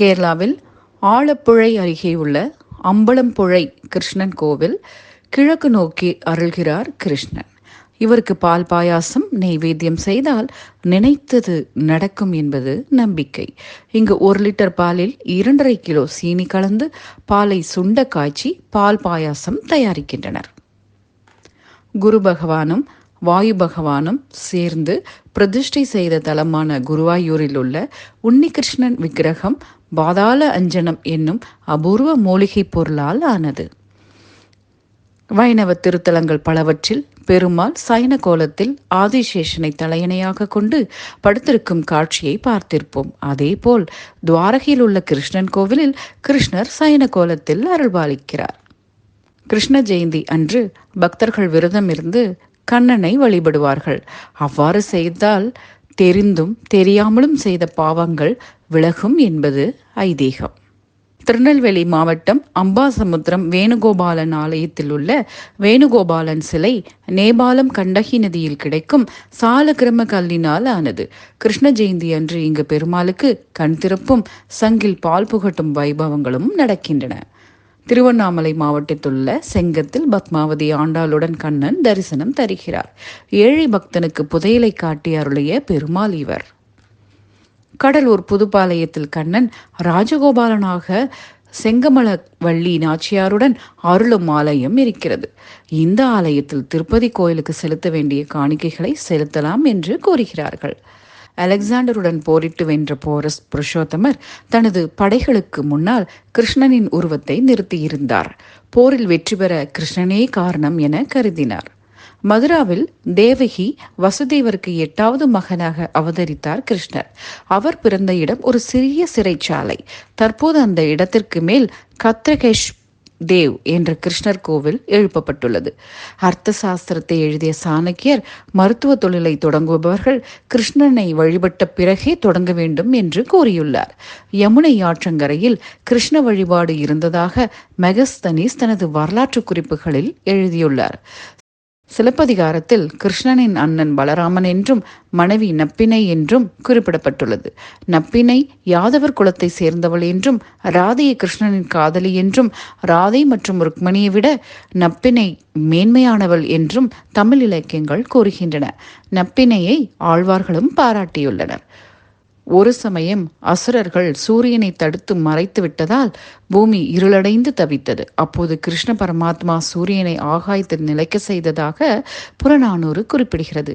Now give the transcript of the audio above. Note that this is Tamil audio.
கேரளாவில் ஆலப்புழை அருகே உள்ள அம்பலம்புழை கிருஷ்ணன் கோவில் கிழக்கு நோக்கி அருள்கிறார் கிருஷ்ணன். இவருக்கு பால் பாயாசம் நெய்வேத்தியம் செய்தால் நினைத்தது நடக்கும் என்பது நம்பிக்கை. இங்கு ஒரு லிட்டர் பாலில் இரண்டரை கிலோ சீனி கலந்து பாலை சுண்ட காய்ச்சி பால் பாயாசம் தயாரிக்கின்றனர். குரு பகவானும் வாயு பகவானும் சேர்ந்து பிரதிஷ்டை செய்த தலமான குருவாயூரில் உள்ள உன்னிகிருஷ்ணன் விக்கிரகம் பாதாள அஞ்சனம் என்னும் அபூர்வ மூலிகை பொருளால் ஆனது. வைணவ திருத்தலங்கள் பலவற்றில் பெருமாள் சைன கோலத்தில் ஆதிசேஷனை தலையணையாக கொண்டு படுத்திருக்கும் காட்சியை பார்த்திருப்போம். அதேபோல் துவாரகையில் உள்ள கிருஷ்ணன் கோவிலில் கிருஷ்ணர் சைன கோலத்தில் அருள்பாலிக்கிறார். கிருஷ்ண ஜெயந்தி அன்று பக்தர்கள் விரதம் இருந்து கண்ணனை வழிபடுவார்கள். அவ்வாறு செய்தால் தெரிந்தும் தெரியாமலும் செய்த பாவங்கள் விலகும் என்பது ஐதீகம். திருநெல்வேலி மாவட்டம் அம்பாசமுத்திரம் வேணுகோபாலன் ஆலயத்தில் உள்ள வேணுகோபாலன் சிலை நேபாளம் கண்டகி நதியில் கிடைக்கும் சாலக்கிரம கல்லினால் ஆனது. கிருஷ்ண ஜெயந்தி அன்று இங்கு பெருமாளுக்கு கண் திறப்பும் சங்கில் பால் புகட்டும் வைபவங்களும் நடக்கின்றன. திருவண்ணாமலை மாவட்டத்திலுள்ள செங்கத்தில் பத்மாவதி ஆண்டாளுடன் கண்ணன் தரிசனம் தருகிறார். ஏழை பக்தனுக்கு புதையலை காட்டி அருளிய பெருமாள் இவர். கடலூர் புதுப்பாளையத்தில் கண்ணன் ராஜகோபாலனாக செங்கமல வள்ளி நாச்சியாருடன் அருளும் ஆலயம் இருக்கிறது. இந்த ஆலயத்தில் திருப்பதி கோயிலுக்கு செலுத்த வேண்டிய காணிக்கைகளை செலுத்தலாம் என்று கூறுகிறார்கள் அலெக்சாண்டருடன் போரிட்டு வென்ற போரஸ் புருஷோத்தமர் தனது படைகளுக்கு முன்னால் கிருஷ்ணனின் உருவத்தை நிறுத்தியிருந்தார். போரில் வெற்றி பெற கிருஷ்ணனே காரணம் என கருதினார். மதுராவில் தேவகி வசுதேவருக்கு எட்டாவது மகனாக அவதரித்தார் கிருஷ்ணர். அவர் பிறந்த இடம் ஒரு சிறிய சிறைச்சாலை. தற்போது அந்த இடத்திற்கு மேல் கத்ரகேஷ் தேவ் என்ற கிருஷ்ணர் கோவில் எழுப்பப்பட்டுள்ளது. அர்த்த சாஸ்திரத்தை எழுதிய சாணக்கியர் மருத்துவ தொழிலை தொடங்குபவர்கள் கிருஷ்ணனை வழிபட்ட பிறகே தொடங்க வேண்டும் என்று கூறியுள்ளார். யமுனை ஆற்றங்கரையில் கிருஷ்ண வழிபாடு இருந்ததாக மெகஸ்தனிஸ் தனது வரலாற்று குறிப்புகளில் எழுதியுள்ளார். சிலப்பதிகாரத்தில் கிருஷ்ணனின் அண்ணன் பலராமன் என்றும் மனைவி நப்பினை என்றும் குறிப்பிடப்பட்டுள்ளது. நப்பினை யாதவர் குலத்தை சேர்ந்தவள் என்றும் ராதையை கிருஷ்ணனின் காதலி என்றும் ராதை மற்றும் ருக்மணியை விட நப்பினை மேன்மையானவள் என்றும் தமிழ் இலக்கியங்கள் கூறுகின்றன. நப்பினையை ஆழ்வார்களும் பாராட்டியுள்ளனர். ஒரு சமயம் அசுரர்கள் சூரியனை தடுத்து மறைத்து விட்டதால் பூமி இருளடைந்து தவித்தது. அப்போது கிருஷ்ண பரமாத்மா சூரியனை ஆகாயத்தில் நிலைக்க செய்ததாக புறநானூறு குறிப்பிடுகிறது.